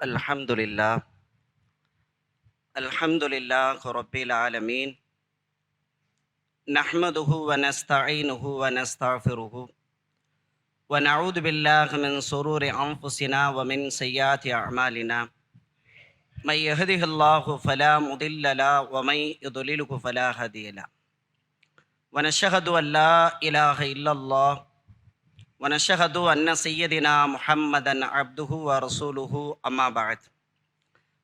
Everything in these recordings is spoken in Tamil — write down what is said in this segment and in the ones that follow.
الحمد لله الحمد لله رب العالمين. نحمده ونستعينه ونستغفره. ونعوذ بالله من سرور أنفسنا ومن سيئات أعمالنا. من يهده الله فلا مضل له ومن يضلله فلا هادي له. ونشهد أن لا إله إلا الله ونشهد أن سيدنا محمدا عبده ورسوله أما بعد.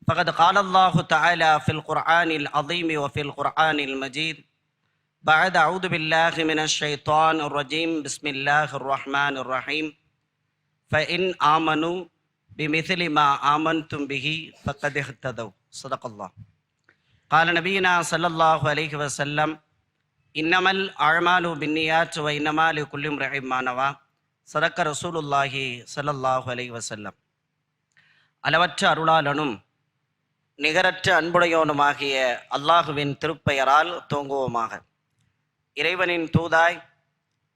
فقد قال الله تعالى في القرآن العظيم وفي القرآن المجيد بعد أعوذ بالله من الشيطان الرجيم بسم الله الرحمن الرحيم. فإن آمنوا بمثل ما آمنتم به فقد اهتدوا. صدق الله. قال نبينا صلى الله عليه وسلم إنما الأعمال بالنيات وإنما لكل امرئ ما نوى. சதக்க ரசூலுல்லாஹி சல்லல்லாஹு அலை வசல்லம் அளவற்ற அருளாளனும் நிகரற்ற அன்புடையோனுமாகிய அல்லாஹுவின் திருப்பெயரால் தூங்குவோமாக. இறைவனின் தூதாய்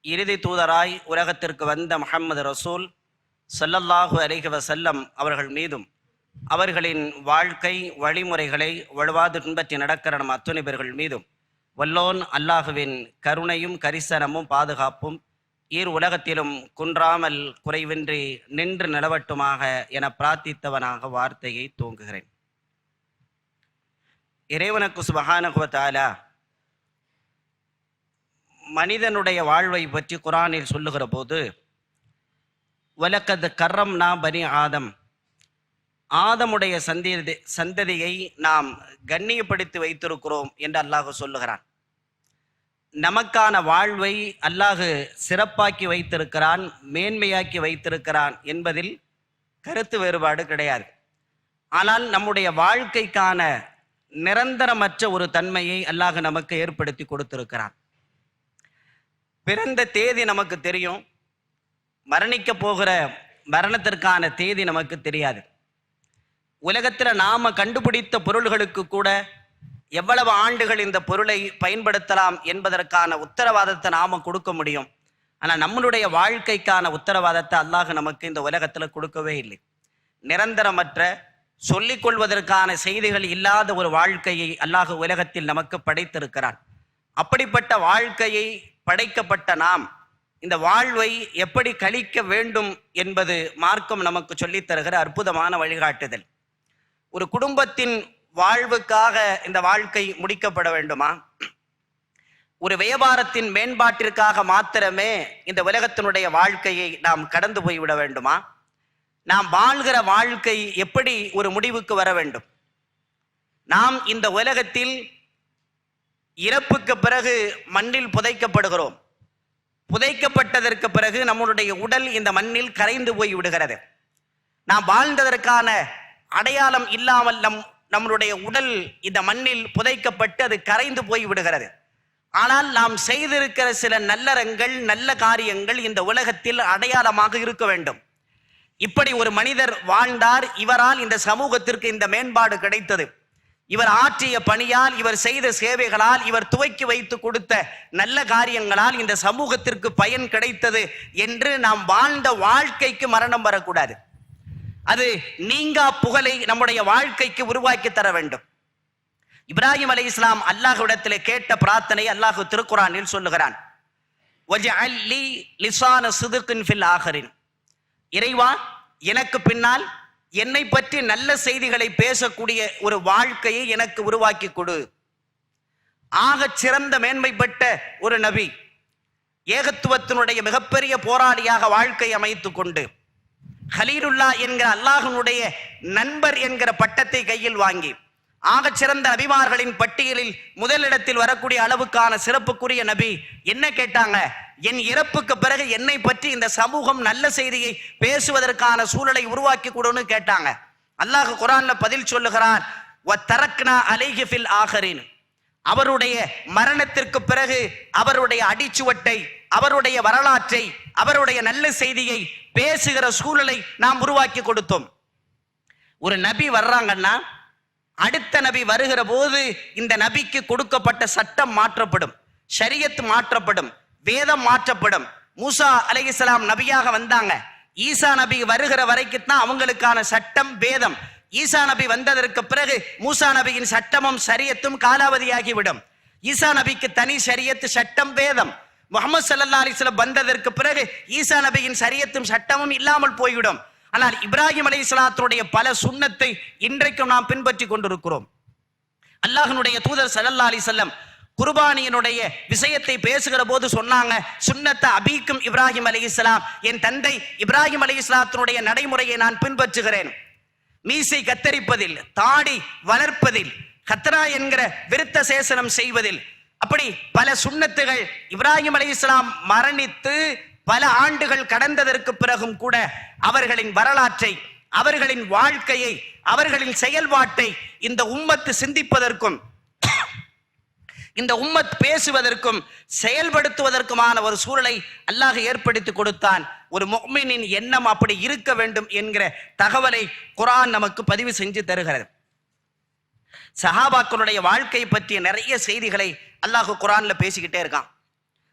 இறுதி தூதராய் உலகத்திற்கு வந்த முகமது ரசூல் சல்லல்லாஹு அலைஹி வசல்லம் அவர்கள் மீதும் அவர்களின் வாழ்க்கை வழிமுறைகளை வலுவாது பின்பற்றி நடக்கிற நம் அத்துணை பேர்கள் மீதும் வல்லோன் அல்லாஹுவின் கருணையும் கரிசனமும் பாதுகாப்பும் ஈர் உலகத்திலும் குன்றாமல் குறைவின்றி நின்று நிலவட்டுமாக என பிரார்த்தித்தவனாக வார்த்தையை தூங்குகிறேன். இறைவனுக்கு சுபகானகுவத்தாலா மனிதனுடைய வாழ்வை பற்றி குரானில் சொல்லுகிற போது வலக்கது கர்ரம் நா பனி ஆதம். ஆதமுடைய சந்ததி சந்ததியை நாம் கண்ணியப்படுத்தி வைத்திருக்கிறோம் என்று அல்லாஹ் சொல்லுகிறான். நமக்கான வாழ்வை அல்லாஹு சிறப்பாக்கி வைத்திருக்கிறான் மேன்மையாக்கி வைத்திருக்கிறான் என்பதில் கருத்து வேறுபாடு கிடையாது. ஆனால் நம்முடைய வாழ்க்கைக்கான நிரந்தரமற்ற ஒரு தன்மையை அல்லாஹ் நமக்கு ஏற்படுத்தி கொடுத்திருக்கிறான். பிறந்த தேதி நமக்கு தெரியும் மரணிக்க போகிற மரணத்திற்கான தேதி நமக்கு தெரியாது. உலகத்தில் நாம் கண்டுபிடித்த பொருள்களுக்கு கூட எவ்வளவு ஆண்டுகள் இந்த பொருளை பயன்படுத்தலாம் என்பதற்கான உத்தரவாதத்தை நாம கொடுக்க முடியும். ஆனால் நம்மளுடைய வாழ்க்கைக்கான உத்தரவாதத்தை அல்லாஹ் நமக்கு இந்த உலகத்தில் கொடுக்கவே இல்லை. நிரந்தரமற்ற சொல்லிக்கொள்வதற்கான செய்திகள் இல்லாத ஒரு வாழ்க்கையை அல்லாஹ் உலகத்தில் நமக்கு படைத்திருக்கிறான். அப்படிப்பட்ட வாழ்க்கையை படைக்கப்பட்ட நாம் இந்த வாழ்வை எப்படி கழிக்க வேண்டும் என்பது மார்க்கம் நமக்கு சொல்லித் தருகிற அற்புதமான வழிகாட்டுதல். ஒரு குடும்பத்தின் வாழ்வுக்காக இந்த வாழ்க்கை முடிக்கப்பட வேண்டுமா? ஒரு வியாபாரத்தின் மேம்பாட்டிற்காக மாத்திரமே இந்த உலகத்தினுடைய வாழ்க்கையை நாம் கடந்து போய்விட வேண்டுமா? நாம் வாழ்கிற வாழ்க்கை எப்படி ஒரு முடிவுக்கு வர வேண்டும்? நாம் இந்த உலகத்தில் இறப்புக்கு பிறகு மண்ணில் புதைக்கப்படுகிறோம். புதைக்கப்பட்டதற்கு பிறகு நம்மளுடைய உடல் இந்த மண்ணில் கரைந்து போய் விடுகிறது. நாம் வாழ்ந்ததற்கான அடையாளம் இல்லாமல் நம் நம்மளுடைய உடல் இந்த மண்ணில் புதைக்கப்பட்டு அது கரைந்து போய் விடுகிறது. ஆனால் நாம் செய்திருக்கிற சில நல்லறங்கள் நல்ல காரியங்கள் இந்த உலகத்தில் அடையாளமாக இருக்க வேண்டும். இப்படி ஒரு மனிதர் வாழ்ந்தார் இவரால் இந்த சமூகத்திற்கு இந்த மேம்பாடு கிடைத்தது. இவர் ஆற்றிய பணியால் இவர் செய்த சேவைகளால் இவர் துவக்கி வைத்து கொடுத்த நல்ல காரியங்களால் இந்த சமூகத்திற்கு பயன் கிடைத்தது என்று நாம் வாழ்ந்த வாழ்க்கைக்கு மரணம் வரக்கூடாது. அது நீங்கா புகழை நம்முடைய வாழ்க்கைக்கு உருவாக்கி தர வேண்டும். இப்ராஹிம் அலை இஸ்லாம் அல்லாஹ்விடத்திலே கேட்ட பிரார்த்தனை அல்லாஹு திருக்குறானில் சொல்லுகிறான். லிசான ஃபில் ஆகரின் இறைவா எனக்கு பின்னால் என்னை பற்றி நல்ல செய்திகளை பேசக்கூடிய ஒரு வாழ்க்கையை எனக்கு உருவாக்கி கொடு. ஆகச் சிறந்த மேன்மைப்பட்ட ஒரு நபி ஏகத்துவத்தினுடைய மிகப்பெரிய போராளியாக வாழ்க்கை அமைத்து கொண்டு ஹலீலுல்லா என்கிற அல்லாஹனுடைய நண்பர் என்கிற பட்டத்தை கையில் வாங்கி ஆகச் சிறந்த நபிமார்களின் பட்டியலில் முதலிடத்தில் வரக்கூடிய அளவுக்கான சிறப்புக்குரிய நபி என்ன கேட்டாங்க? என் இறப்புக்கு பிறகு என்னை பற்றி இந்த சமூகம் நல்ல செய்தியை பேசுவதற்கான சூழலை உருவாக்கி கொடுன்னு கேட்டாங்க. அல்லாஹ் குரான்ல பதில் சொல்லுகிறான் தரக்னா அலைஹி ஃபில் ஆகரின் அவருடைய மரணத்திற்கு பிறகு அவருடைய அடிச்சுவட்டை அவருடைய வரலாற்றை அவருடைய நல்ல செய்தியை பேசுகிற சூழலை நாம் உருவாக்கி கொடுத்தோம். ஒரு நபி வர்றாங்கன்னா அடுத்த நபி வருகிற போது இந்த நபிக்கு கொடுக்கப்பட்ட சட்டம் மாற்றப்படும் ஷரியத் மாற்றப்படும் வேதம் மாற்றப்படும். மூசா அலைஹிஸ்ஸலாம் நபியாக வந்தாங்க. ஈசா நபி வருகிற வரைக்கும் தான் அவங்களுக்கான சட்டம் வேதம். ஈசா நபி வந்ததற்கு பிறகு மூசா நபியின் சட்டமும் சரியத்தும் காலாவதியாகிவிடும். ஈசா நபிக்கு தனி சரியத்து சட்டம் வேதம். முகமது சல்லா அலிஸ்லம் வந்ததற்கு பிறகு ஈசா நபியின் சரியத்தும் சட்டமும் இல்லாமல் போய்விடும். ஆனால் இப்ராஹிம் அலை பல சுண்ணத்தை இன்றைக்கும் நாம் பின்பற்றி கொண்டிருக்கிறோம். அல்லாஹனுடைய தூதர் சல்லல்லா அலி செல்லம் விஷயத்தை பேசுகிற போது சொன்னாங்க சுன்னத்தை அபீக்கும் இப்ராஹிம் அலி இஸ்லாம் என் தந்தை இப்ராஹிம் அலி இஸ்லாத்தினுடைய நடைமுறையை நான் பின்பற்றுகிறேன். மீசை கத்தரிப்பதில் தாடி வளர்ப்பதில் கத்ரா என்கிற விருத்த சேசனம் செய்வதில். அப்படி பல சுண்ணத்துகள் இப்ராஹிம் அலி இஸ்லாம் மரணித்து பல ஆண்டுகள் கடந்ததற்கு பிறகும் கூட அவர்களின் வரலாற்றை அவர்களின் வாழ்க்கையை அவர்களின் செயல்பாட்டை இந்த உம்மத்து சிந்திப்பதற்கும் இந்த உம்மத் பேசுவதற்கும் செயல்படுத்துவதற்குமான ஒரு சூழலை அல்லாஹ் ஏற்படுத்தி கொடுத்தான். ஒரு முஃமினின் எண்ணம் அப்படி இருக்க வேண்டும் என்கிற தகவலை குரான் நமக்கு பதிவு செஞ்சு தருகிறது. சஹாபாக்களுடைய வாழ்க்கை பற்றிய நிறைய செய்திகளை அல்லாஹு குரான்ல பேசிக்கிட்டே இருக்கான்.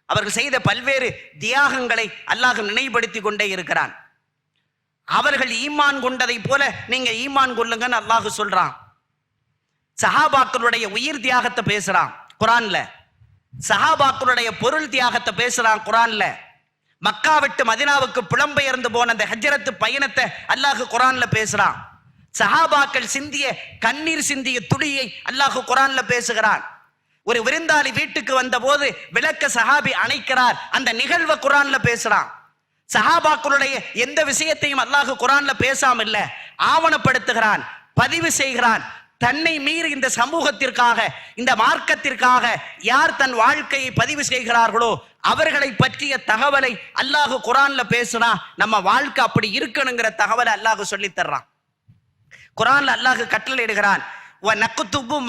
அவர்கள் செய்த பல்வேறு தியாகங்களை அல்லாஹ் நினைவுபடுத்தி கொண்டே இருக்கிறான். அவர்கள் ஈமான் கொண்டதை போல நீங்க ஈமான் கொள்ளுங்கன்னு அல்லாஹு சொல்றான். சஹாபாக்களுடைய உயிர் தியாகத்தை பேசுறான் குரான்ல. சஹாபாக்களுடைய பொருள் தியாகத்தை பேசுறான் குரான்ல. மக்கா விட்டு மதினாவுக்கு புலம்பெயர்ந்து போன அந்த ஹஜரத்து பயணத்தை அல்லாஹ் குரான்ல பேசுறான். சஹாபாக்கள் சிந்திய கண்ணீர் சிந்திய துளியை அல்லாஹ் குரான்ல பேசுகிறான். ஒரு விருந்தாளி வீட்டுக்கு வந்த போது விளக்க சஹாபி அணைக்கிறார். அந்த நிகழ்வை குரான்ல பேசுறான். சஹாபாக்களுடைய எந்த விஷயத்தையும் அல்லாஹ் குரான்ல பேசாம இல்ல ஆவணப்படுத்துகிறான் பதிவு செய்கிறான். தன்னை மீறி இந்த சமூகத்திற்காக இந்த மார்க்கத்திற்காக யார் தன் வாழ்க்கையை பதிவு செய்கிறார்களோ அவர்களை பற்றிய தகவலை அல்லாஹு குரான்ல பேசுனா நம்ம வாழ்க்கை அப்படி இருக்கணுங்கிற தகவலை அல்லாஹு சொல்லி தர்றான். குரான்ல அல்லாஹு கட்டளை இடுகிறான்.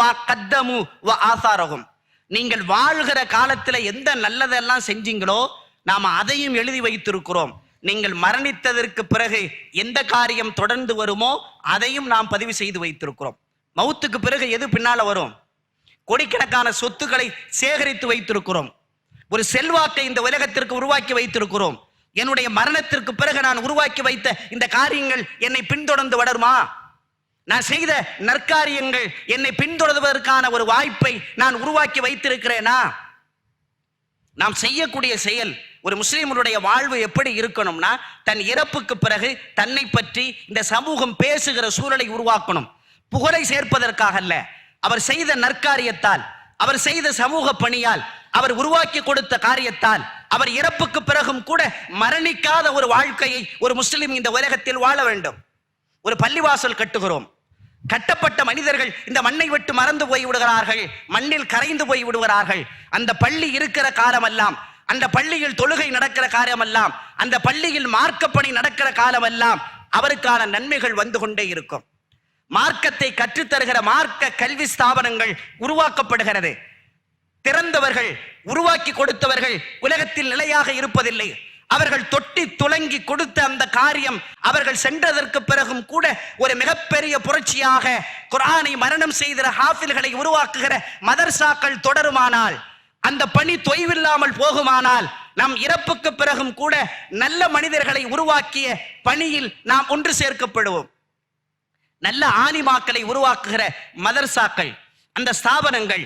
மா கத்தமு ஆசாரகும் நீங்கள் வாழ்கிற காலத்துல எந்த நல்லதெல்லாம் செஞ்சீங்களோ நாம அதையும் எழுதி வைத்திருக்கிறோம். நீங்கள் மரணித்ததற்கு பிறகு எந்த காரியம் தொடர்ந்து வருமோ அதையும் நாம் பதிவு செய்து வைத்திருக்கிறோம். மௌத்துக்கு பிறகு எது பின்னால வரும்? கோடிக்கணக்கான சொத்துக்களை சேகரித்து வைத்திருக்கிறோம். ஒரு செல்வாக்கை இந்த உலகத்திற்கு உருவாக்கி வைத்திருக்கிறோம். என்னுடைய மரணத்திற்கு பிறகு நான் உருவாக்கி வைத்த இந்த காரியங்கள் என்னை பின்தொடர்ந்து வளருமா? நான் செய்த நற்காரியங்கள் என்னை பின்தொடர்வதற்கான ஒரு வாய்ப்பை நான் உருவாக்கி வைத்திருக்கிறேனா? நாம் செய்யக்கூடிய செயல் ஒரு முஸ்லீமனுடைய வாழ்வு எப்படி இருக்கணும்னா தன் இறப்புக்கு பிறகு தன்னை பற்றி இந்த சமூகம் பேசுகிற சூழலை உருவாக்கணும். புகழை சேர்ப்பதற்காக அல்ல அவர் செய்த நற்காரியத்தால் அவர் செய்த சமூக பணியால் அவர் உருவாக்கி கொடுத்த காரியத்தால் அவர் இறப்புக்கு பிறகும் கூட மரணிக்காத ஒரு வாழ்க்கையை ஒரு முஸ்லிம் இந்த உலகத்தில் வாழ வேண்டும். ஒரு பள்ளிவாசல் கட்டுகிறோம். கட்டப்பட்ட மனிதர்கள் இந்த மண்ணை விட்டு மறந்து போய் விடுகிறார்கள். மண்ணில் கரைந்து போய் விடுகிறார்கள். அந்த பள்ளி இருக்கிற காலமெல்லாம் அந்த பள்ளியில் தொழுகை நடக்கிற காலமெல்லாம் அந்த பள்ளியில் மார்க்கப்பணி நடக்கிற காலமெல்லாம் அவருக்கான நன்மைகள் வந்து கொண்டே இருக்கும். மார்க்கத்தை கற்றுத்தருகிற மார்க்க கல்வி ஸ்தாபனங்கள் உருவாக்கப்படுகிறது. திறந்தவர்கள் உருவாக்கி கொடுத்தவர்கள் உலகத்தில் நிலையாக இருப்பதில்லை. அவர்கள் தொட்டி துலங்கி கொடுத்த அந்த காரியம் அவர்கள் சென்றதற்கு பிறகும் கூட ஒரு மிகப்பெரிய புரட்சியாக குரானை மரணம் செய்கிற ஹாஃபில்களை உருவாக்குகிற மதர்சாக்கள் தொடருமானால் அந்த பணி தொய்வில்லாமல் போகுமானால் நம் இறப்புக்கு பிறகும் கூட நல்ல மனிதர்களை உருவாக்கிய பணியில் நாம் ஒன்று சேர்க்கப்படுவோம். நல்ல ஆனிமாக்களை உருவாக்குகிற மதர்சாக்கள் அந்த ஸ்தாபனங்கள்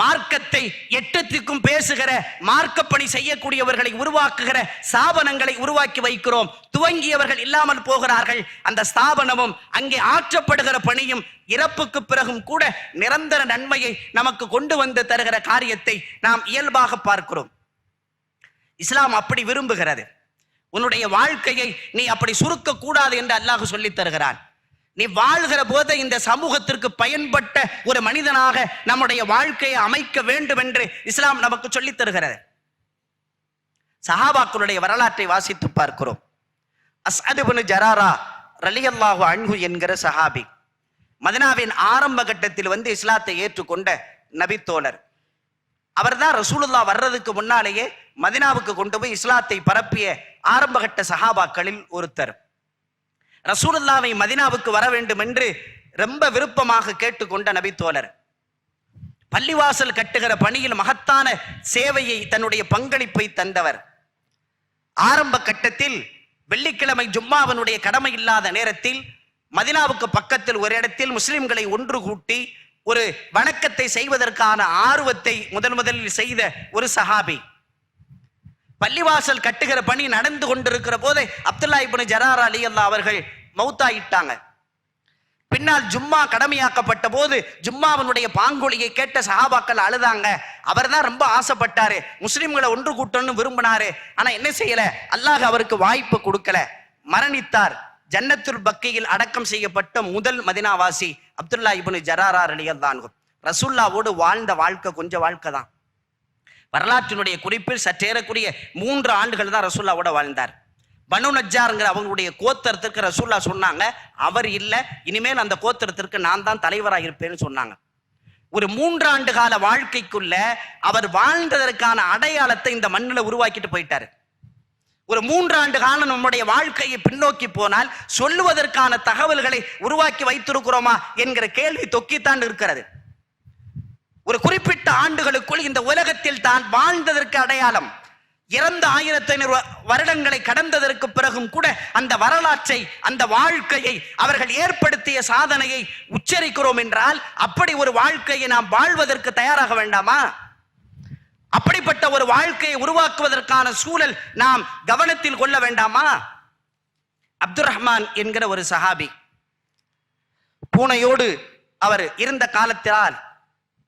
மார்க்கத்தை எட்டத்திற்கும் பேசுகிற மார்க்கப்பணி செய்யக்கூடியவர்களை உருவாக்குகிற ஸ்தாபனங்களை உருவாக்கி வைக்கிறோம். துவங்கியவர்கள் இல்லாமல் போகிறார்கள். அந்த ஸ்தாபனமும் அங்கே ஆற்றப்படுகிற பணியும் இறப்புக்கு பிறகும் கூட நிரந்தர நன்மையை நமக்கு கொண்டு வந்து தருகிற காரியத்தை நாம் இயல்பாக பார்க்கிறோம். இஸ்லாம் அப்படி விரும்புகிறது. உன்னுடைய வாழ்க்கையை நீ அப்படி சுருக்க கூடாது என்று அல்லாஹ் சொல்லித் தருகிறான். நீ வாழ்கிற போது இந்த சமூகத்திற்கு பயன்பட்ட ஒரு மனிதனாக நம்முடைய வாழ்க்கையை அமைக்க வேண்டும் என்று இஸ்லாம் நமக்கு சொல்லித் தருகிறது. சஹாபாக்களுடைய வரலாற்றை வாசித்து பார்க்கிறோம். அஸ்அதுபனு ஜராரா ரலியல்லாஹு அன்ஹு என்கிற சஹாபி மதினாவின் ஆரம்ப கட்டத்தில் வந்து இஸ்லாத்தை ஏற்றுக்கொண்ட நபித்தோழர் அவர்தான் ரசூலுல்லா வர்றதுக்கு முன்னாலேயே மதினாவுக்கு கொண்டு போய் இஸ்லாத்தை பரப்பிய ஆரம்பகட்ட சஹாபாக்களில் ஒருத்தர். ரசூலுல்லாவை மதினாவுக்கு வர வேண்டும் என்று ரொம்ப விருப்பமாக கேட்டுக்கொண்ட நபித்தோழர் பள்ளிவாசல் கட்டுகிற பணியில் மகத்தான சேவையை தன்னுடைய பங்களிப்பை தந்தவர். ஆரம்ப கட்டத்தில் வெள்ளிக்கிழமை ஜும்மாவனுடைய கடமை இல்லாத நேரத்தில் மதினாவுக்கு பக்கத்தில் ஒரு இடத்தில் முஸ்லிம்களை ஒன்று கூட்டி ஒரு வணக்கத்தை செய்வதற்கான ஆர்வத்தை முதன் முதலில் செய்த ஒரு சஹாபி. பள்ளிவாசல் கட்டுகிற பணி நடந்து கொண்டிருக்கிற போது அப்துல்லா இப்னு ஜரார் அலி அல்லா அவர்கள் மௌத்தாயிட்டாங்க. பின்னால் ஜும்மா கடமையாக்கப்பட்ட போது ஜும்மாவனுடைய பாங்கொலியை கேட்ட சஹாபாக்கள் அழுதாங்க. அவர் தான் ரொம்ப ஆசைப்பட்டாரு. முஸ்லிம்களை ஒன்று கூட்டணும்னு விரும்பினாரு. ஆனா என்ன செய்யல? அல்லாஹ் அவருக்கு வாய்ப்பு கொடுக்கல. மரணித்தார். ஜன்னத்துல் பக்கையில் அடக்கம் செய்யப்பட்ட முதல் மதினாவாசி அப்துல்லா இப்னு ஜராரா அலியல்தான் ரசுல்லாவோடு வாழ்ந்த வாழ்க்கை கொஞ்சம் வாழ்க்கை தான் வரலாற்றினுடைய குறிப்பில் சற்றேறக்கூடிய மூன்று ஆண்டுகள் தான் ரசூல்லாவோட வாழ்ந்தார். பனு நஜ்ஜாருங்கிற அவங்களுடைய கோத்தரத்திற்கு ரசூல்லா சொன்னாங்க அவர் இல்லை இனிமேல் அந்த கோத்தரத்திற்கு நான் தான் தலைவராக இருப்பேன்னு சொன்னாங்க. ஒரு மூன்றாண்டு கால வாழ்க்கைக்குள்ள அவர் வாழ்ந்ததற்கான அடையாளத்தை இந்த மண்ணில் உருவாக்கிட்டு போயிட்டாரு. ஒரு மூன்றாண்டு காலம் நம்முடைய வாழ்க்கையை பின்னோக்கி போனால் சொல்லுவதற்கான தகவல்களை உருவாக்கி வைத்திருக்கிறோமா? என்கிற கேள்வி தொக்கித்தான் இருக்கிறது. ஒரு குறிப்பிட்ட ஆண்டுகளுக்குள் இந்த உலகத்தில் தான் வாழ்ந்ததற்கு அடையாளம். இறந்த ஆயிரத்தி ஐநூறு வருடங்களை கடந்ததற்கு பிறகும் கூட அந்த வரலாற்றை அந்த வாழ்க்கையை அவர்கள் ஏற்படுத்திய சாதனையை உச்சரிக்கிறோம் என்றால் அப்படி ஒரு வாழ்க்கையை நாம் வாழ்வதற்கு தயாராக வேண்டாமா? அப்படிப்பட்ட ஒரு வாழ்க்கையை உருவாக்குவதற்கான சூழல் நாம் கவனத்தில் கொள்ள வேண்டாமா? அப்துல் ரஹ்மான் என்கிற ஒரு சஹாபி பூனையோடு அவர் இருந்த காலத்தினால்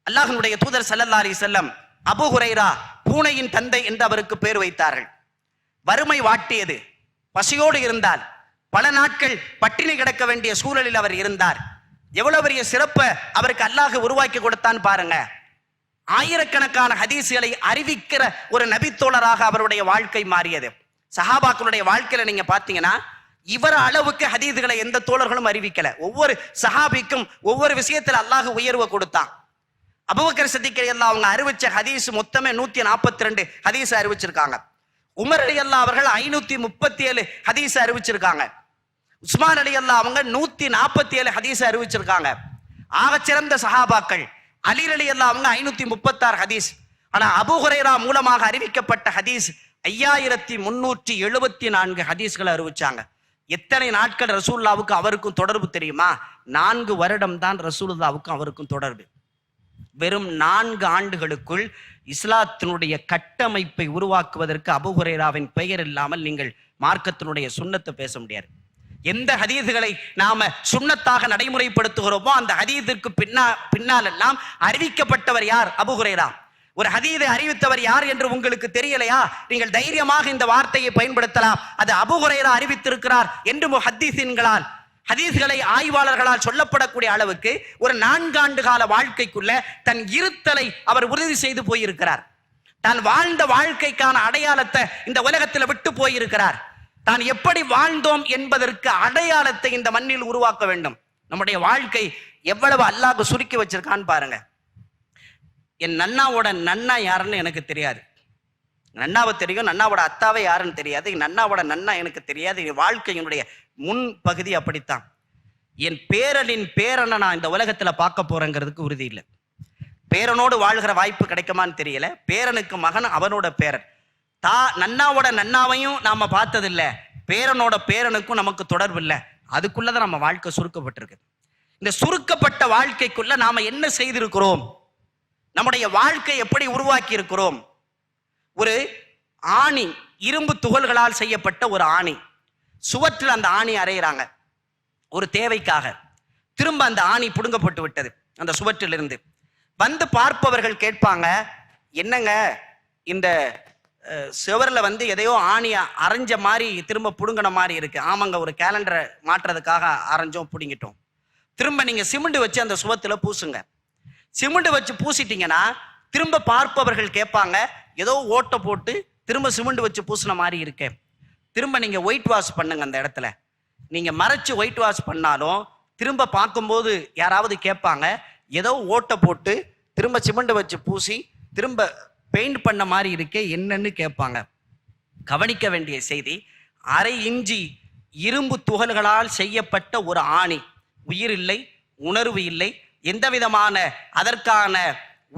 அல்லாஹனுடைய தூதர் சல்லல்லா அலி செல்லம் அபு ஹுரைரா பூனையின் தந்தை என்று அவருக்கு பேர் வைத்தார்கள். வறுமை வாட்டியது. பசியோடு இருந்தால் பல நாட்கள் பட்டினி கிடக்க வேண்டிய சூழலில் அவர் இருந்தார். எவ்வளவு பெரிய சிறப்பை அவருக்கு அல்லாஹ் உருவாக்கி கொடுத்தான் பாருங்க. ஆயிரக்கணக்கான ஹதீசுகளை அறிவிக்கிற ஒரு நபித்தோழராக அவருடைய வாழ்க்கை மாறியது. சஹாபாக்களுடைய வாழ்க்கையில நீங்க பாத்தீங்கன்னா இவர் அளவுக்கு ஹதீதுகளை எந்த தோழர்களும் அறிவிக்கல. ஒவ்வொரு சஹாபிக்கும் ஒவ்வொரு விஷயத்துல அல்லாஹ் உயர்வை கொடுத்தான். அபுபக்கர் சித்திகர் அவங்க அறிவிச்ச ஹதீஸ் மொத்தமே நூத்தி நாற்பத்தி ரெண்டு ஹதீஸ் அறிவிச்சிருக்காங்க. உமர் அலி அல்லா அவர்கள் ஐநூத்தி முப்பத்தி ஏழு ஹதீஸ் அறிவிச்சிருக்காங்க. உஸ்மான் அலி அல்லா அவங்க நூத்தி நாற்பத்தி ஏழு ஹதீஸ் அறிவிச்சிருக்காங்க. ஆகச்சிறந்த சஹாபாக்கள் அலி அலி அல்லா அவங்க ஐநூத்தி முப்பத்தாறு ஹதீஸ். ஆனா அபுஹுரேரா மூலமாக அறிவிக்கப்பட்ட ஹதீஸ் ஐயாயிரத்தி முன்னூற்றி எழுபத்தி நான்கு ஹதீஸ்களை அறிவிச்சாங்க. எத்தனை நாட்கள் ரசூல்லாவுக்கு அவருக்கும் தொடர்பு தெரியுமா? நான்கு வருடம் தான் ரசூல்லாவுக்கும் அவருக்கும் தொடர்பு. வெறும் நான்கு ஆண்டுகளுக்குள் இஸ்லாத்தினுடைய கட்டமைப்பை உருவாக்குவதற்கு அபுஹுரேராவின் பெயர் இல்லாமல் நீங்கள் மார்க்கத்தினுடைய சுண்ணத்தை பேச முடியாது. எந்த ஹதீதுகளை நாம சுண்ணத்தாக நடைமுறைப்படுத்துகிறோமோ அந்த ஹதீதிற்கு பின்னா பின்னால் எல்லாம் அறிவிக்கப்பட்டவர் யார்? அபுஹுரேரா ஒரு ஹதீதை அறிவித்தவர் யார் என்று உங்களுக்கு தெரியலையா? நீங்கள் தைரியமாக இந்த வார்த்தையை பயன்படுத்தலாம். அது அபுஹுரேரா அறிவித்திருக்கிறார் என்று ஹத்தீசின்களால் ஹதீஸ்களை ஆய்வாளர்களால் சொல்லப்படக்கூடிய அளவுக்கு ஒரு நான்காண்டு கால வாழ்க்கைக்குள்ள தன் இருத்தலை அவர் உறுதி செய்து போயிருக்கிறார். தான் வாழ்ந்த வாழ்க்கைக்கான அடையாளத்தை இந்த உலகத்தில் விட்டு போயிருக்கிறார். தான் எப்படி வாழ்ந்தோம் என்பதற்கு அடையாளத்தை இந்த மண்ணில் உருவாக்க வேண்டும். நம்முடைய வாழ்க்கை எவ்வளவு அல்லாஹ் சுருக்கி வச்சிருக்கான்னு பாருங்க. என் நன்னாவோட நன்னா யாருன்னு எனக்கு தெரியாது. நன்னாவை தெரியும் நன்னாவோட அத்தாவை யாருன்னு தெரியாது. என் நன்னாவோட நன்னா எனக்கு தெரியாது. என் வாழ்க்கையினுடைய முன் பகுதி அப்படித்தான். என் பேரனின் பேரனை நான் இந்த உலகத்தில் பார்க்க போறேங்கிறதுக்கு உறுதி இல்லை. பேரனோடு வாழ்கிற வாய்ப்பு கிடைக்குமான்னு தெரியல. பேரனுக்கு மகன் அவனோட பேரன். தா நன்னாவோட நன்னாவையும் நாம பார்த்ததில்ல. பேரனோட பேரனுக்கும் நமக்கு தொடர்பு இல்லை. அதுக்குள்ளதான் நம்ம வாழ்க்கை சுருக்கப்பட்டிருக்கு. இந்த சுருக்கப்பட்ட வாழ்க்கைக்குள்ள நாம என்ன செய்திருக்கிறோம்? நம்முடைய வாழ்க்கை எப்படி உருவாக்கி இருக்கிறோம் ஒரு ஆணி இரும்பு துகள்களால் செய்யப்பட்ட ஒரு ஆணி. சுவற்றில் அந்த ஆணி அறையிறாங்க. ஒரு தேவைக்காக. திரும்ப அந்த ஆணி புடுங்கப்பட்டு விட்டது அந்த சுவற்றிலிருந்து. வந்து பார்ப்பவர்கள் கேட்பாங்க என்னங்க இந்த சுவரில் வந்து எதையோ ஆணி அரைஞ்ச மாதிரி திரும்ப புடுங்கின மாதிரி இருக்குது ஆமாங்க ஒரு கேலண்டரை மாற்றுறதுக்காக அரைஞ்சோம் பிடுங்கிட்டோம். திரும்ப நீங்கள் சிமெண்ட் வச்சு அந்த சுவத்தில் பூசுங்க. சிமெண்ட் வச்சு பூசிட்டீங்கன்னா திரும்ப பார்ப்பவர்கள் கேட்பாங்க ஏதோ ஓட்டை போட்டு திரும்ப சிமெண்ட் வச்சு பூசின மாதிரி இருக்கேன் திரும்ப நீங்க ஒயிட் வாஷ் பண்ணுங்க அந்த இடத்துல. நீங்க மறைச்சு ஒயிட் வாஷ் பண்ணாலும் திரும்ப பார்க்கும்போது யாராவது கேட்பாங்க. ஏதோ ஓட்டை போட்டு திரும்ப சிமெண்ட் வச்சு பூசி திரும்ப பெயிண்ட் பண்ண மாதிரி இருக்கே என்னன்னு கேட்பாங்க. கவனிக்க வேண்டிய செய்தி அரை இஞ்சி இரும்பு துகள்களால் செய்யப்பட்ட ஒரு ஆணி. உயிர் இல்லை உணர்வு இல்லை எந்த விதமான அதற்கான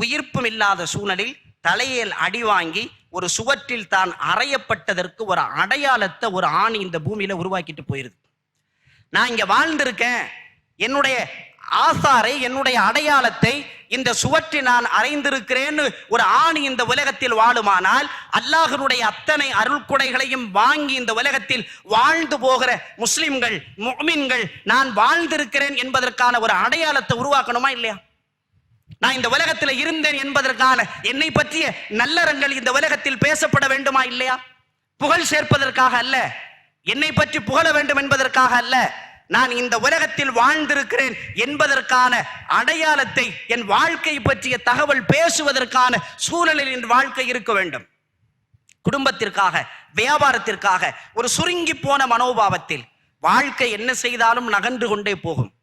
உயிர்ப்பும் இல்லாத சூழலில் தலையில் அடி வாங்கி ஒரு சுவற்றில் தான் அறையப்பட்டதற்கு ஒரு அடையாளத்தை ஒரு ஆணி இந்த பூமியில உருவாக்கிட்டு போயிருது. நான் இங்க வாழ்ந்திருக்கேன். என்னுடைய ஆசாரை என்னுடைய அடையாளத்தை இந்த சுவற்றில் நான் அறைந்திருக்கிறேன்னு ஒரு ஆணி இந்த உலகத்தில் வாழுமானால் அல்லாஹனுடைய அத்தனை அருள்கொடைகளையும் வாங்கி இந்த உலகத்தில் வாழ்ந்து போகிற முஸ்லிம்கள் முஃமின்கள் நான் வாழ்ந்திருக்கிறேன் என்பதற்கான ஒரு அடையாளத்தை உருவாக்கணுமா இல்லையா? நான் இந்த உலகத்தில் இருந்தேன் என்பதற்கான என்னை பற்றிய நல்லறங்கள் இந்த உலகத்தில் பேசப்பட வேண்டுமா இல்லையா? புகழ் சேர்ப்பதற்காக அல்ல என்னை பற்றி புகழ வேண்டும் என்பதற்காக அல்ல நான் இந்த உலகத்தில் வாழ்ந்திருக்கிறேன் என்பதற்கான அடையாளத்தை என் வாழ்க்கை பற்றிய தகவல் பேசுவதற்கான சூழலில் என் வாழ்க்கை இருக்க வேண்டும். குடும்பத்திற்காக வியாபாரத்திற்காக ஒரு சுருங்கி போன மனோபாவத்தில் வாழ்க்கை என்ன செய்தாலும் நகன்று கொண்டே போகும்.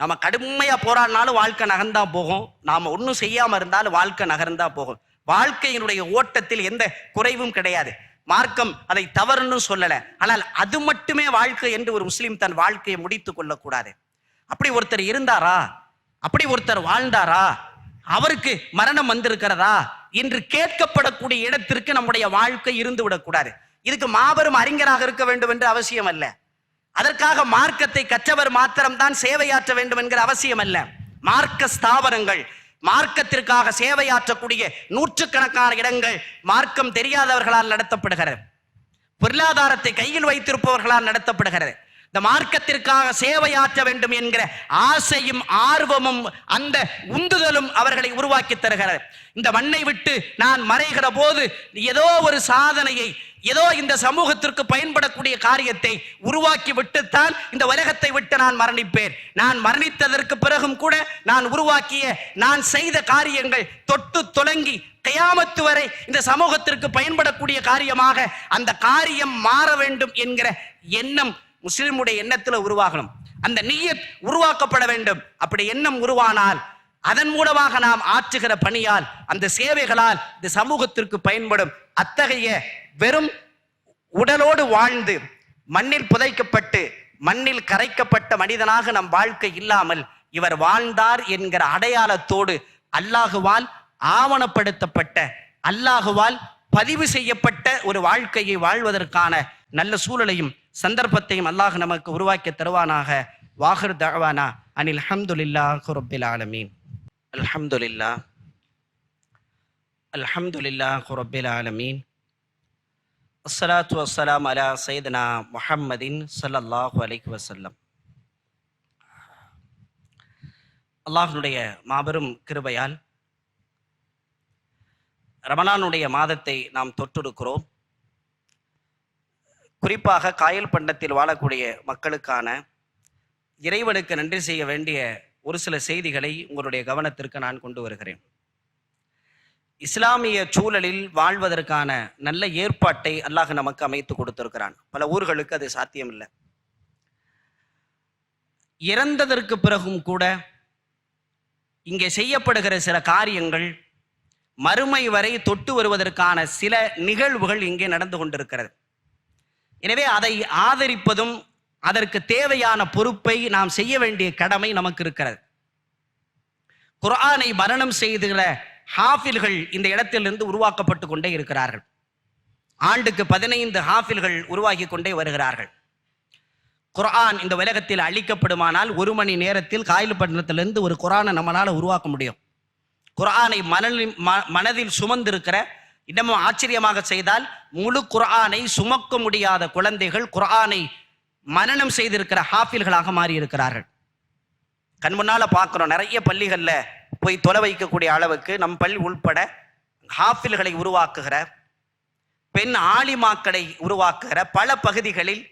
நம்ம கடுமையா போராடினாலும் வாழ்க்கை நகர்ந்தா போகும். நாம ஒன்றும் செய்யாமல் இருந்தாலும் வாழ்க்கை நகர்ந்தா போகும். வாழ்க்கையினுடைய ஓட்டத்தில் எந்த குறைவும் கிடையாது. மார்க்கம் அதை தவறுன்னு சொல்லலை. ஆனால் அது மட்டுமே வாழ்க்கை என்று ஒரு முஸ்லீம் தன் வாழ்க்கையை முடித்துக் கொள்ளக்கூடாது. அப்படி ஒருத்தர் இருந்தாரா? அப்படி ஒருத்தர் வாழ்ந்தாரா? அவருக்கு மரணம் வந்திருக்கிறதா? என்று கேட்கப்படக்கூடிய இடத்திற்கு நம்முடைய வாழ்க்கை இருந்து விடக்கூடாது இதுக்கு மாபெரும் அறிஞராக இருக்க வேண்டும் என்று அவசியம் அல்ல. அதற்காக மார்க்கத்தை கற்றவர் மாத்திரம்தான் சேவையாற்ற வேண்டும் என்கிற அவசியம் அல்ல மார்க்க ஸ்தாபனங்கள் மார்க்கத்திற்காக சேவையாற்றக்கூடிய நூற்றுக்கணக்கான இடங்கள் மார்க்கம் தெரியாதவர்களால் நடத்தப்படுகிறது. பொருளாதாரத்தை கையில் வைத்திருப்பவர்களால் நடத்தப்படுகிறது. இந்த மார்க்கத்திற்காக சேவையாற்ற வேண்டும் என்கிற ஆசையும் ஆர்வமும் அந்த உந்துதலும் அவர்களை உருவாக்கி தருகிறது. இந்த மண்ணை விட்டு நான் மறைகிற போது ஏதோ ஒரு சாதனையை ஏதோ இந்த சமூகத்திற்கு பயன்படக்கூடிய காரியத்தை உருவாக்கி விட்டுத்தான் இந்த உலகத்தை விட்டு நான் மரணிப்பேன். நான் மரணித்ததற்கு பிறகும் கூட நான் உருவாக்கிய நான் செய்த காரியங்கள் தொட்டு தொடங்கி கையாமத்து வரை இந்த சமூகத்திற்கு பயன்படக்கூடிய காரியமாக அந்த காரியம் மாற வேண்டும் என்கிற எண்ணம் முஸ்லிமுடைய எண்ணத்துல உருவாகணும். அந்த நீயத் உருவாக்கப்பட வேண்டும். அப்படி எண்ணம் உருவானால் அதன் மூலமாக நாம் ஆற்றுகிற பணியால் அந்த சேவைகளால் இந்த சமூகத்திற்கு பயன்படும். அத்தகைய வெறும் உடலோடு வாழ்ந்து மண்ணில் புதைக்கப்பட்டு மண்ணில் கரைக்கப்பட்ட மனிதனாக நம் வாழ்க்கை இல்லாமல் இவர் வாழ்ந்தார் என்கிற அடையாளத்தோடு அல்லாஹுவால் ஆவணப்படுத்தப்பட்ட அல்லாஹுவால் பதிவு செய்யப்பட்ட ஒரு வாழ்க்கையை வாழ்வதற்கான நல்ல சூழலையும் சந்தர்ப்பத்தையும் அல்லாஹ் நமக்கு உருவாக்கி தருவானாக. வாஹர் தகவானா அனில் அல்ஹம்துலில்லாஹ் ரப்பில் ஆலமீன். அல்ஹம்துல்லா அல்ஹம்துல்லா ரப்பில் ஆலமீன். அஸ்ஸலாத்து வஸ்ஸலாம் அலா சைதனா முஹம்மதின் ஸல்லல்லாஹு அலைஹி வசல்லம் அல்லாஹ்வுடைய மாபெரும் கிருபையால் ரமணானுடைய மாதத்தை நாம் தொட்டிருக்கிறோம் குறிப்பாக காயல் பண்டத்தில் வாழக்கூடிய மக்களுக்கான இறைவனுக்கு நன்றி செய்ய வேண்டிய ஒரு சில செய்திகளை உங்களுடைய கவனத்திற்கு நான் கொண்டு வருகிறேன். இஸ்லாமிய சூழலில் வாழ்வதற்கான நல்ல ஏற்பாட்டை அல்லாஹ் நமக்கு அமைத்து கொடுத்திருக்கிறான். பல ஊர்களுக்கு அது சாத்தியமில்லை. இறந்ததற்கு பிறகும் கூட இங்கே செய்யப்படுகிற சில காரியங்கள் மறுமை வரை தொட்டு வருவதற்கான சில நிகழ்வுகள் இங்கே நடந்து கொண்டிருக்கிறது. எனவே அதை ஆதரிப்பதும் அதற்கு தேவையான பொறுப்பை நாம் செய்ய வேண்டிய கடமை நமக்கு இருக்கிறது. குர்ஆனை மரணம் செய்துகிற ஹாஃபில்கள் இந்த இடத்திலிருந்து உருவாக்கப்பட்டு கொண்டே இருக்கிறார்கள். ஆண்டுக்கு பதினைந்து ஹாஃபில்கள் உருவாகி கொண்டே வருகிறார்கள். குர்ஆன் இந்த உலகத்தில் அழிக்கப்படுமானால் ஒரு மணி நேரத்தில் காயல்பட்டினத்திலிருந்து ஒரு குரானை நம்மளால உருவாக்க முடியும். குர்ஆனை மனதில் ம- மனதில் சுமந்திருக்கிற இன்னமும் ஆச்சரியமாக செய்தால் முழு குர்ஆனை சுமக்க முடியாத குழந்தைகள் குர்ஆனை மனநம் செய்திருக்கிற ஹாஃபில்களாக மாறி இருக்கிறார்கள் கண் முன்னால பார்க்குறோம் நிறைய பள்ளிகளில் போய் தொலை வைக்கக்கூடிய அளவுக்கு நம் பள்ளி உள்பட ஹாஃபில்களை உருவாக்குகிற பெண் ஆலிமாக்களை உருவாக்குகிற பல பகுதிகளில்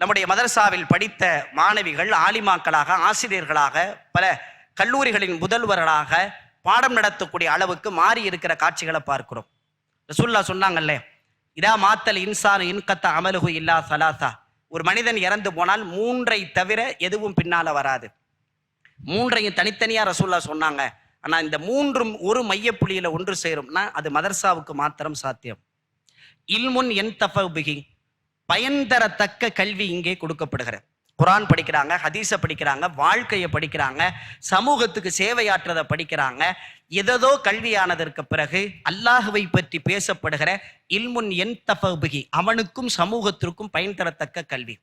நம்முடைய மதரசாவில் படித்த மாணவிகள் ஆலிமாக்களாக ஆசிரியர்களாக பல கல்லூரிகளின் முதல்வர்களாக பாடம் நடத்தக்கூடிய அளவுக்கு மாறி இருக்கிற காட்சிகளை பார்க்கிறோம். ரசூல்லா சொன்னாங்கல்ல இதா மாத்தல் இன்சான் இன்கத்த அமலுகு இல்லா சலாசா. ஒரு மனிதன் இறந்து போனால் மூன்றை தவிர எதுவும் பின்னால வராது. மூன்றையும் தனித்தனியா ரசூல்லா சொன்னாங்க. ஆனா இந்த மூன்றும் ஒரு மையப்புள்ளியில ஒன்று சேரும்னா அது மதர்சாவுக்கு மாத்திரம் சாத்தியம். இல்முன் என் தஃபிகி பயன் தரத்தக்க கல்வி இங்கே கொடுக்கப்படுகிறது. குரான் படிக்கிறாங்க ஹதீஸை படிக்கிறாங்க வாழ்க்கையை படிக்கிறாங்க சமூகத்துக்கு சேவையாற்றதை படிக்கிறாங்க. எதோ கல்வியானதற்கு பிறகு அல்லாஹுவை பற்றி பேசப்படுகிற இல்முன் என் தஃபிகி அவனுக்கும் சமூகத்திற்கும் பயன் தரத்தக்க கல்வி.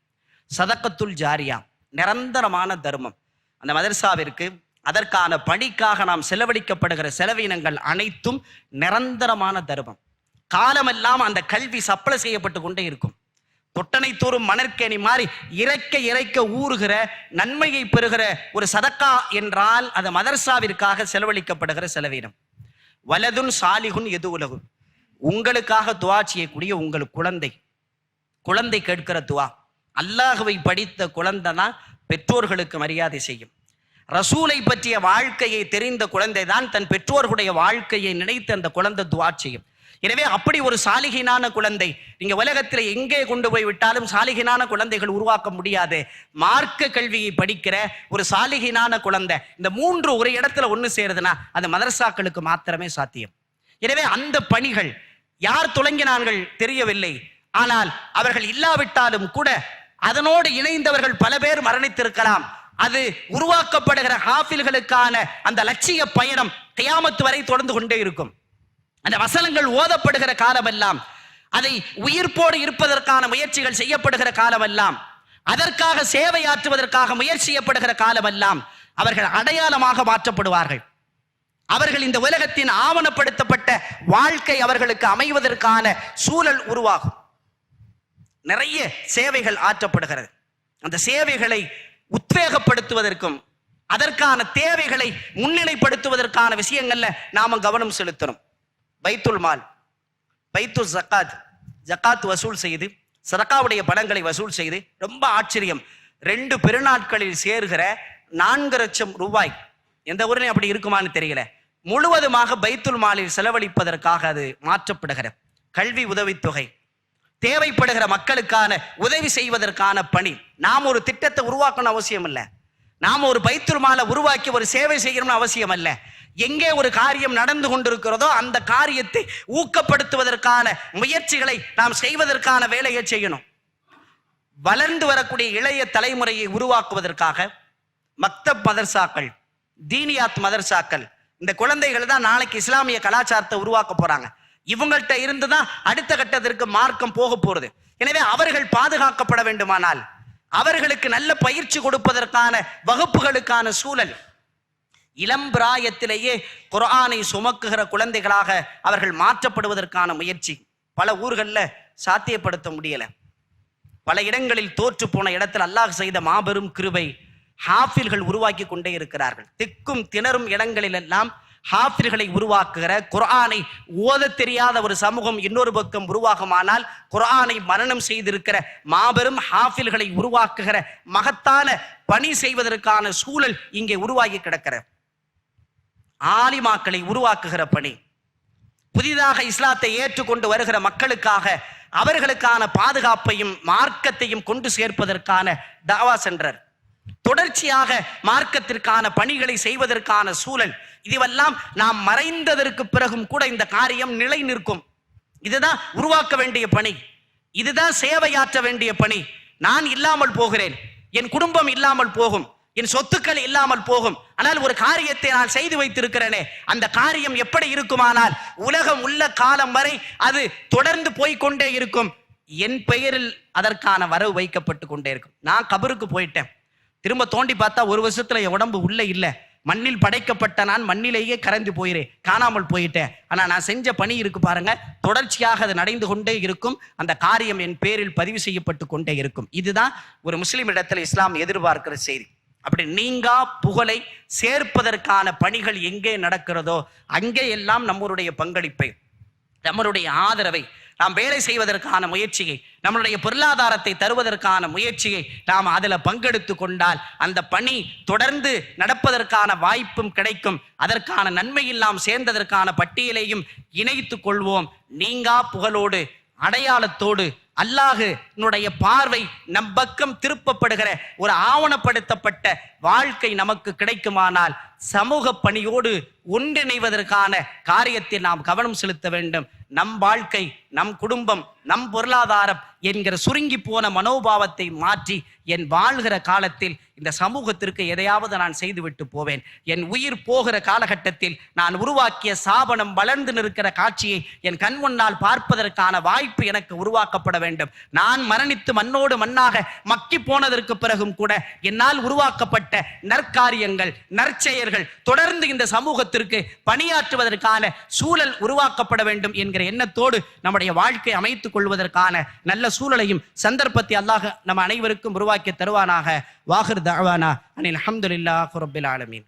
சதக்கத்துல் ஜாரியா நிரந்தரமான தர்மம். அந்த மதர்சாவிற்கு அதற்கான பணிக்காக நாம் செலவழிக்கப்படுகிற செலவினங்கள் அனைத்தும் நிரந்தரமான தர்மம். காலமெல்லாம் அந்த கல்வி சப்ளை செய்யப்பட்டு கொண்டே இருக்கும். தொட்டனை தோறும் மணற்கேணி மாறி இறைக்க இறைக்க ஊறுகிற நன்மையை பெறுகிற ஒரு சதக்கா என்றால் அது மதர்சாவிற்காக செலவழிக்கப்படுகிற செலவினம். வலதுன் சாலிகுன் எது உலகு? உங்களுக்காக துவா செய்யக்கூடிய உங்கள் குழந்தை. குழந்தை கேட்கிற துவா. அல்லாஹுவை படித்த குழந்தை தான் பெற்றோர்களுக்கு மரியாதை செய்யும். ரசூலை பற்றிய வாழ்க்கையை தெரிந்த குழந்தை தான் தன் பெற்றோர்களுடைய வாழ்க்கையை நினைத்து அந்த குழந்தை துவா செய்யும். எனவே அப்படி ஒரு சாலிகினான குழந்தை நீங்க உலகத்தில் எங்கே கொண்டு போய் விட்டாலும் சாலிகினான குழந்தைகள் உருவாக்க முடியாது. மார்க்க கல்வியை படிக்கிற ஒரு சாலிகினான குழந்தை இந்த மூன்று ஒரு இடத்துல ஒன்று சேருதுன்னா அது மதரசாக்களுக்கு மாத்திரமே சாத்தியம். எனவே அந்த பணிகள் யார் துளங்கினார்கள் தெரியவில்லை. ஆனால் அவர்கள் இல்லாவிட்டாலும் கூட அதனோடு இணைந்தவர்கள் பல பேர் மரணித்திருக்கலாம். அது உருவாக்கப்படுகிற ஹாஃபில்களுக்கான அந்த லட்சிய பயணம் கையாமத்து வரை தொடர்ந்து கொண்டே இருக்கும். அந்த வசனங்கள் ஓதப்படுகிற காலமெல்லாம் அதை உயிர்ப்போடு இருப்பதற்கான முயற்சிகள் செய்யப்படுகிற காலமெல்லாம் அதற்காக சேவையாற்றுவதற்காக முயற்சி செய்யப்படுகிற காலமெல்லாம் அவர்கள் அடையாளமாக மாற்றப்படுவார்கள். அவர்கள் இந்த உலகத்தின் ஆவணப்படுத்தப்பட்ட வாழ்க்கை அவர்களுக்கு அமைவதற்கான சூழல் உருவாகும். நிறைய சேவைகள் ஆற்றப்படுகிறது. அந்த சேவைகளை உத்வேகப்படுத்துவதற்கும் அதற்கான தேவைகளை முன்னிலைப்படுத்துவதற்கான விஷயங்கள்ல நாம கவனம் செலுத்தணும். பைத்துல் மால் பைத்து ஜக்காத் ஜக்காத் வசூல் செய்து சதக்காவுடைய பணங்களை வசூல் செய்து ரொம்ப ஆச்சரியம். ரெண்டு பெருநாட்களில் சேர்கிற நான்கு லட்சம் ரூபாய் எந்த ஊரிலையும் அப்படி இருக்குமான்னு தெரியல. முழுவதுமாக பைத்துல் மாலில் செலவழிப்பதற்காக அது மாற்றப்படுகிற கல்வி உதவித்தொகை தேவைப்படுகிற மக்களுக்கான உதவி செய்வதற்கான பணி. நாம் ஒரு திட்டத்தை உருவாக்கணும் அவசியம் இல்லை. நாம் ஒரு பைத்துல் மாலை உருவாக்கி ஒரு சேவை செய்யணும்னு அவசியம் இல்லை. எங்கே ஒரு காரியம் நடந்து கொண்டிருக்கிறதோ அந்த காரியத்தை ஊக்கப்படுத்துவதற்கான முயற்சிகளை நாம் செய்வதற்கான வேலையை செய்யணும். வளர்ந்து வரக்கூடிய இளைய தலைமுறையை உருவாக்குவதற்காக மக்தப் மதர்சாக்கள் தீனியாத் மதர்சாக்கள் இந்த குழந்தைகள் தான் நாளைக்கு இஸ்லாமிய கலாச்சாரத்தை உருவாக்க போறாங்க. இவங்கள்ட்ட இருந்து தான் அடுத்த கட்டத்திற்கு மார்க்கம் போக போறது எனவே அவர்கள் பாதுகாக்கப்பட வேண்டுமானால் அவர்களுக்கு நல்ல பயிற்சி கொடுப்பதற்கான வகுப்புகளுக்கான சூழல் இளம் பிராயத்திலேயே சுமக்குகிற குழந்தைகளாக அவர்கள் மாற்றப்படுவதற்கான முயற்சி பல ஊர்களில் சாத்தியப்படுத்த முடியல. பல இடங்களில் தோற்று போன இடத்தில் அல்லாஹ் செய்த மாபெரும் கிருபை ஹாஃபில்கள் உருவாக்கி கொண்டே இருக்கிறார்கள். திக்கும் திணறும் இடங்களிலெல்லாம் ஹாஃபில்களை உருவாக்குகிற குரானை ஓதத் தெரியாத ஒரு சமூகம் இன்னொரு பக்கம் உருவாகுமானால் குரானை மரணம் செய்திருக்கிற மாபெரும் ஹாஃபில்களை உருவாக்குகிற மகத்தான பணி செய்வதற்கான சூழல் இங்கே உருவாகி கிடக்கிற ஆலிமாக்களை உருவாக்குகிற பணி. புதிதாக இஸ்லாத்தை ஏற்றுக்கொண்டு வருகிற மக்களுக்காக அவர்களுக்கான பாதுகாப்பையும் மார்க்கத்தையும் கொண்டு சேர்ப்பதற்கான தாவா சென்றர். தொடர்ச்சியாக மார்க்கத்திற்கான பணிகளை செய்வதற்கான சூழல் இதுவெல்லாம் நாம் மறைந்ததற்கு பிறகும் கூட இந்த காரியம் நிலை நிற்கும். இதுதான் உருவாக்க வேண்டிய பணி. இதுதான் சேவையாற்ற வேண்டிய பணி. நான் இல்லாமல் போகிறேன். என் குடும்பம் இல்லாமல் போகும். என் சொத்துக்கள் இல்லாமல் போகும். ஆனால் ஒரு காரியத்தை நான் செய்து வைத்திருக்கிறேனே அந்த காரியம் எப்படி இருக்குமானால் உலகம் உள்ள காலம் வரை அது தொடர்ந்து போய்க்கொண்டே இருக்கும். என் பெயரில் அதற்கான வரவு வைக்கப்பட்டு கொண்டே இருக்கும். நான் கபருக்கு போயிட்டேன். திரும்ப தோண்டி பார்த்தா ஒரு வருஷத்துல என் உடம்பு உள்ள இல்லை. மண்ணில் படைக்கப்பட்ட நான் மண்ணிலேயே கரைந்து போயிறேன். காணாமல் போயிட்டேன். ஆனால் நான் செஞ்ச பணி இருக்கு பாருங்க. தொடர்ச்சியாக அது நடந்து கொண்டே இருக்கும். அந்த காரியம் என் பேரில் பதிவு செய்யப்பட்டு கொண்டே இருக்கும். இதுதான் ஒரு முஸ்லீம் இடத்துல இஸ்லாம் எதிர்பார்க்கிற செய்தி. அப்படி நீங்கா புகழை சேர்ப்பதற்கான பணிகள் எங்கே நடக்கிறதோ அங்கே எல்லாம் நம்மளுடைய பங்களிப்பை நம்மளுடைய ஆதரவை நாம் வேலை செய்வதற்கான முயற்சியை நம்மளுடைய பொருளாதாரத்தை தருவதற்கான முயற்சியை நாம் அதில் பங்கெடுத்து கொண்டால் அந்த பணி தொடர்ந்து நடப்பதற்கான வாய்ப்பும் கிடைக்கும். அதற்கான நன்மையெல்லாம் சேர்ந்ததற்கான பட்டியலையும் இணைத்து கொள்வோம். நீங்கா புகழோடு அடையாளத்தோடு அல்லாஹுனுடைய பார்வை நம் பக்கம் திருப்பப்படுகிற ஒரு ஆவணப்படுத்தப்பட்ட வாழ்க்கை நமக்கு கிடைக்குமானால் சமூக பணியோடு ஒன்றிணைவதற்கான காரியத்தில் நாம் கவனம் செலுத்த வேண்டும். நம் வாழ்க்கை நம் குடும்பம் நம் பொருளாதாரம் என்கிற சுருங்கி போன மனோபாவத்தை மாற்றி என் வாழ்கிற காலத்தில் இந்த சமூகத்திற்கு எதையாவது நான் செய்துவிட்டு போவேன். என் உயிர் போகிற காலகட்டத்தில் நான் உருவாக்கிய சாபனம் வளர்ந்து நிற்கிற காட்சியை என் கண் முன்னால் பார்ப்பதற்கான வாய்ப்பு எனக்கு உருவாக்கப்பட வேண்டும். நான் மரணித்து மண்ணோடு மண்ணாக மக்கி போனதற்கு பிறகும் கூட என்னால் உருவாக்கப்பட்ட நற்காரியங்கள் நற்செயல்கள் தொடர்ந்து இந்த சமூகத்திற்கு பணியாற்றுவதற்கான சூழல் உருவாக்கப்பட வேண்டும் என்கிற எண்ணத்தோடு நம்முடைய வாழ்க்கை அமைத்துக் கொள்வதற்கான நல்ல சூழலையும் சந்தர்ப்பத்தை அல்லாஹ் நம் அனைவருக்கும் உருவாக்கி தருவானாக. வாகர் தவானா அனில் அஹமதுல்லா குரபில் ஆலமீன்.